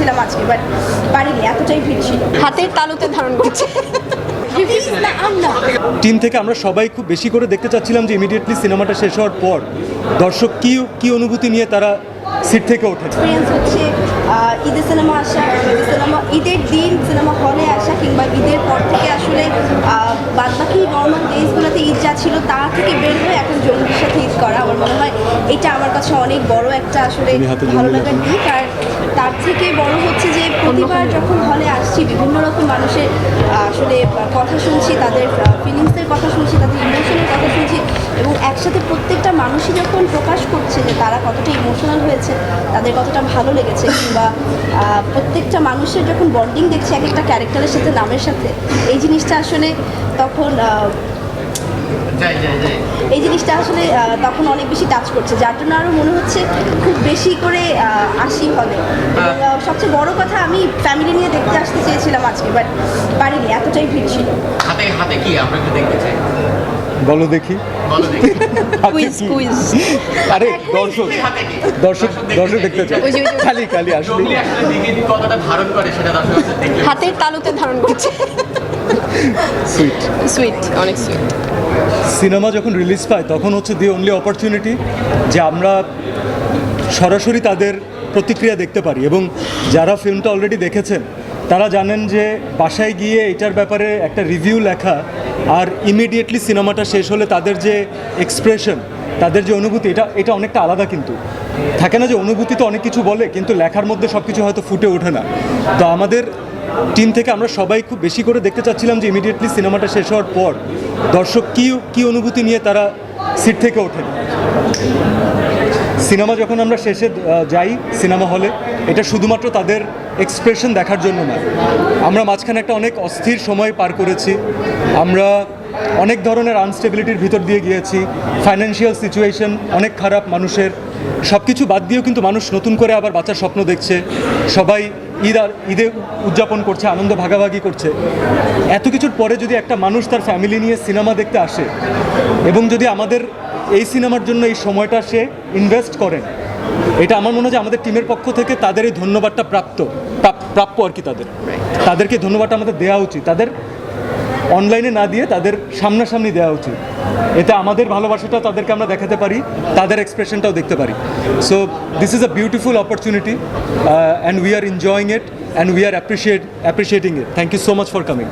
চেয়েছিলাম আজকে বাট পারিনি এতটাই ভিড় ছিল। হাতের তালুতে ধারণ করছে। টিম থেকে আমরা সবাই খুব বেশি করে দেখতে চাচ্ছিলাম যে ইমিডিয়েটলি সিনেমাটা শেষ হওয়ার পর দর্শক কি কি অনুভূতি নিয়ে তারা সিট থেকে ওঠে এক্সপিরিয়েন্স হচ্ছে ঈদের সিনেমা আসা ঈদের সিনেমা ঈদের দিন সিনেমা হলে আসা কিংবা ঈদের পর থেকে আসলে বাদ বাকি নর্মাল ডেজগুলোতে ঈদ যা ছিল তা থেকে বের হয়ে এখন জঙ্গির সাথে ঈদ করা আমার মনে হয়। এটা আমার কাছে অনেক বড় একটা আসলে ভালো লাগার দিক। আর তার থেকে বড় হচ্ছে যে প্রতিবার যখন হলে আসছি বিভিন্ন রকম মানুষের আসলে কথা শুনছি তাদের ফিলিংসের কথা শুনছি তাদের ইমোশনের কথা শুনছি এবং একসাথে প্রত্যেকটা মানুষই যখন প্রকাশ করছে যে তারা কতটা ইমোশনাল হয়েছে তাদের কতটা ভালো লেগেছে কিংবা প্রত্যেকটা মানুষের যখন বন্ডিং দেখছে এক একটা ক্যারেক্টারের সাথে নামের সাথে এই জিনিসটা আসলে তখন এই জিনিসটা আসলে তখন অনেক বেশি টাচ করছে। যার জন্য আরও মনে হচ্ছে খুব বেশি করে আসি এবং আহ, সবচেয়ে বড় কথা আমি ফ্যামিলি নিয়ে দেখতে আসতে চেয়েছিলাম আজকে বাট পারিনি এতটাই ভিড় ছিল। হাতে হাতে কি? আমরা একটু দেখতে চাই। বলো দেখি। বলো দেখি। হাতে কুইজ কুইজ আরে দর্শক দর্শক দর্শক দেখতে চাই। খালি খালি আসলে। হাতের তালুতে ধারণ করছে। সুইট সুইট অনেক সুইট সিনেমা যখন রিলিজ পায়, তখন হচ্ছে দি অনলি অপরচুনিটি যে আমরা সরাসরি তাদের প্রতিক্রিয়া দেখতে পারি। এবং যারা ফিল্মটা অলরেডি দেখেছেন, তারা জানেন যে বাসায় গিয়ে এটার ব্যাপারে একটা রিভিউ লেখা আর ইমিডিয়েটলি সিনেমাটা শেষ হলে তাদের যে এক্সপ্রেশন তাদের যে অনুভূতি, এটা এটা অনেকটা আলাদা কিন্তু। থাকে না যে অনুভূতি তো অনেক কিছু বলে, কিন্তু লেখার মধ্যে সব কিছু হয়তো ফুটে ওঠে না। তো আমাদের টিম থেকে আমরা সবাই খুব বেশি করে দেখতে চাচ্ছিলাম যে ইমিডিয়েটলি সিনেমাটা শেষ হওয়ার পর দর্শক কি কি অনুভূতি নিয়ে তারা সিট থেকে ওঠেন। সিনেমা যখন আমরা শেষে যাই সিনেমা হলে, এটা শুধুমাত্র তাদের এক্সপ্রেশন দেখার জন্য না। আমরা মাঝখানে একটা অনেক অস্থির সময় পার করেছি। আমরা অনেক ধরনের আনস্টেবিলিটির ভিতর দিয়ে গিয়েছি। ফাইন্যান্সিয়াল সিচুয়েশন অনেক খারাপ মানুষের। সব কিছু বাদ দিয়েও কিন্তু মানুষ নতুন করে আবার বাঁচার স্বপ্ন দেখছে। সবাই ঈদ আর ঈদে উদযাপন করছে, আনন্দ ভাগাভাগি করছে। এত কিছুর পরে যদি একটা মানুষ তার ফ্যামিলি নিয়ে সিনেমা দেখতে আসে এবং যদি আমাদের এই সিনেমার জন্য এই সময়টা সে ইনভেস্ট করেন, এটা আমার মনে হয় যে আমাদের টিমের পক্ষ থেকে তাদের এই ধন্যবাদটা প্রাপ্ত প্রাপ্য আর কি তাদের। তাদেরকে ধন্যবাদটা আমাদের দেওয়া উচিত। তাদের অনলাইনে না দিয়ে তাদের সামনাসামনি দেওয়া উচিত। এতে আমাদের ভালোবাসাটা তাদেরকে আমরা দেখাতে পারি, তাদের এক্সপ্রেশনটাও দেখতে পারি। So this is a beautiful opportunity and we are enjoying it and we are appreciate appreciating it thank you so much for coming